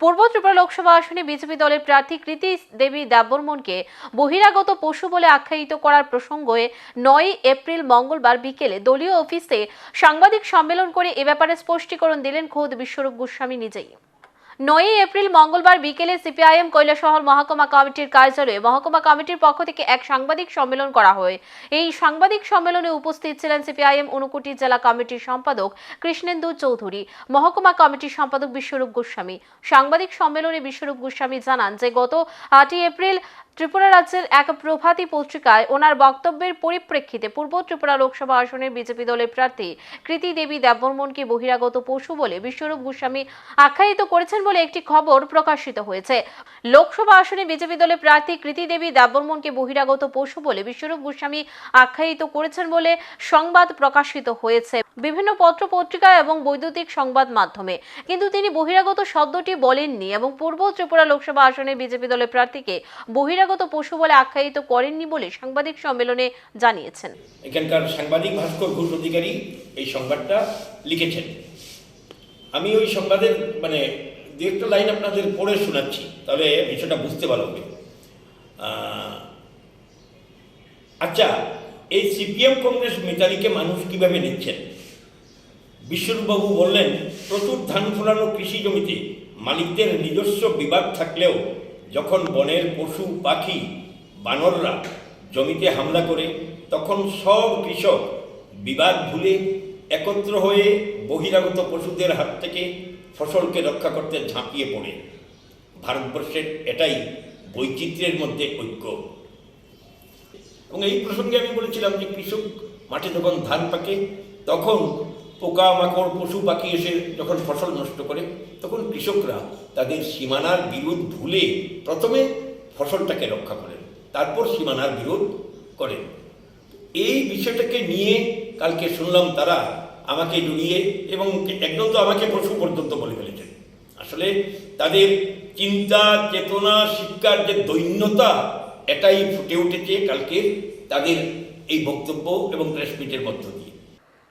পূর্ব ত্রিপুরা লোকসভা আসনে বিজেপি দলের প্রার্থী কৃতি দেবী দেববর্মনকে বহিরাগত পশু বলে আখ্যায়িত করার প্রসঙ্গে নয় এপ্রিল মঙ্গলবার বিকেলে দলীয় অফিসে সাংবাদিক সম্মেলন করে এ ব্যাপারে স্পষ্টীকরণ দিলেন খোদ বিশ্বরূপ গোস্বামী নিজেই। নয়ই এপ্রিল মঙ্গলবার বিকেলে সিপিআইএম কৈলাসহর মহকুমা কমিটির কার্যালয়ে মহকুমা কমিটির পক্ষ থেকে এক সাংবাদিক সম্মেলন করা হয়। এই সাংবাদিক সম্মেলনে উপস্থিত ছিলেন সিপিআইএম অনুকুটি জেলা কমিটির সম্পাদক কৃষ্ণেন্দু চৌধুরী, মহকুমা কমিটির সম্পাদক বিশ্বরূপ গোস্বামী। সাংবাদিক সম্মেলনে বিশ্বরূপ গোস্বামী জানান যে, গত আটই এপ্রিল ত্রিপুরা রাজ্যের এক প্রভাতী পত্রিকায় ওনার বক্তব্যের পরিপ্রেক্ষিতে পূর্ব ত্রিপুরা লোকসভা আসনের বিজেপি দলের প্রার্থী কৃতি দেবী দেববর্মনকে বহিরাগত পশু বলে বিশ্বরূপ গোস্বামী আখ্যায়িত করেছেন বলে একটি খবর প্রকাশিত হয়েছে। লোকসভা আসনে বিজেপি দলের প্রার্থী কৃতি দেবী দেববর্মনকে বহিরাগত পশু বলে বিশ্বরূপ গোস্বামী আখ্যায়িত করেছেন বলে সংবাদ প্রকাশিত হয়েছে। বিভিন্ন পত্র পত্রিকা এবং বৈদ্যুতিক সংবাদ মাধ্যমে। কিন্তু তিনি বহিরাগত শব্দটি বলেননি এবং পূর্ব ত্রিপুরা লোকসভা আসনে বিজেপি দলের প্রার্থীকে বহিরাগত পশু বলে আখ্যায়িত করেননি বলে সাংবাদিক সম্মেলনে জানিয়েছেন। এখানকার সাংবাদিক ভাস্কর ঘোষ অধিকারী এই সংবাদটা লিখেছেন। আমি ওই সংবাদের মানে দু একটা লাইন আপনাদের পড়ে শোনাচ্ছি তাহলে বিষয়টা বুঝতে আহ, আচ্ছা এই সিপিএম কংগ্রেস মিতালিকে মানুষ কীভাবে নিচ্ছেন? বিশ্বরূপবাবু বললেন প্রচুর ধান ফলানো কৃষি জমিতে মালিকদের নিজস্ব বিবাদ থাকলেও যখন বনের পশু, পাখি, বানররা জমিতে হামলা করে, তখন সব কৃষক বিবাদ ভুলে একত্র হয়ে বহিরাগত পশুদের হাত থেকে ফসলকে রক্ষা করতে ঝাঁপিয়ে পড়ে। ভারতবর্ষের এটাই বৈচিত্র্যের মধ্যে ঐক্য। এবং এই প্রসঙ্গে আমি বলেছিলাম যে কৃষক মাঠে যখন ধান পাকে, তখন পোকা, মাকড়, পশু, পাখি এসে যখন ফসল নষ্ট করে, তখন কৃষকরা তাদের সীমানার বিরোধ ভুলে প্রথমে ফসলটাকে রক্ষা করেন, তারপর সীমানার বিরোধ করেন। এই বিষয়টাকে নিয়ে কালকে শুনলাম তারা আমাকে জড়িয়ে এবং একদম তো আমাকে পশু পর্যন্ত বলে ফেলেছেন। আসলে তাদের চিন্তা, চেতনা, শিক্ষার যে দৈন্যতা, এটাই ফুটে উঠেছে কালকে তাদের এই বক্তব্য এবং প্রেস মিটের মধ্য দিয়ে।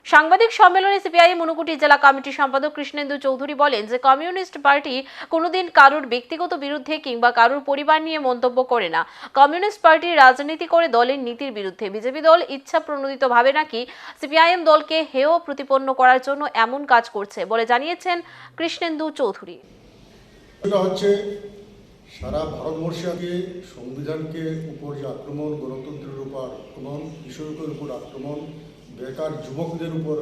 সাংবাদিক সম্মেলনে সিপিআইএম উনকুটি জেলা কমিটির সম্পাদক কৃষ্ণেন্দু চৌধুরী বলেন যে কমিউনিস্ট পার্টি কোনোদিন কারোর ব্যক্তিগত বিরুদ্ধে কিংবা কারোর পরিবার নিয়ে মন্তব্য করে না। কমিউনিস্ট পার্টি রাজনীতি করে দলের নীতির বিরুদ্ধে। বিজেপি দল ইচ্ছা প্রণোদিতভাবে নাকি সিপিআইএম দলকে হেয় প্রতিপন্ন করার জন্য এমন কাজ করছে বলে জানিয়েছেন কৃষ্ণেন্দু চৌধুরী। হচ্ছে সারা ভারতবর্ষকে সংবিধানকে উপর যে আক্রমণ, গণতন্ত্রের উপর আক্রমণ উপর আক্রমণ বেকার যুবকদের উপর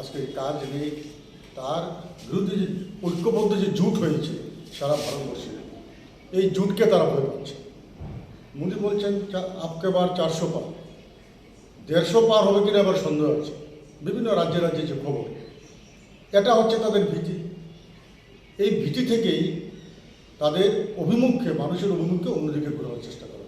আজকে কাজ নেই, তার বিরুদ্ধে যে ঐক্যবদ্ধ যে জুট হয়েছে সারা ভারতবর্ষে, এই জুটকে তারা ভয় পাচ্ছে। মোদী বলছেন আপকে বার চারশো পার। দেড়শো পার হবে কিনা আবার সন্দেহ আছে। বিভিন্ন রাজ্যে রাজ্যে যে খবর। এটা হচ্ছে তাদের ভীতি। এই ভীতি থেকেই তাদের অভিমুখে, মানুষের অভিমুখে অন্যদিকে ঘোরানোর চেষ্টা করা।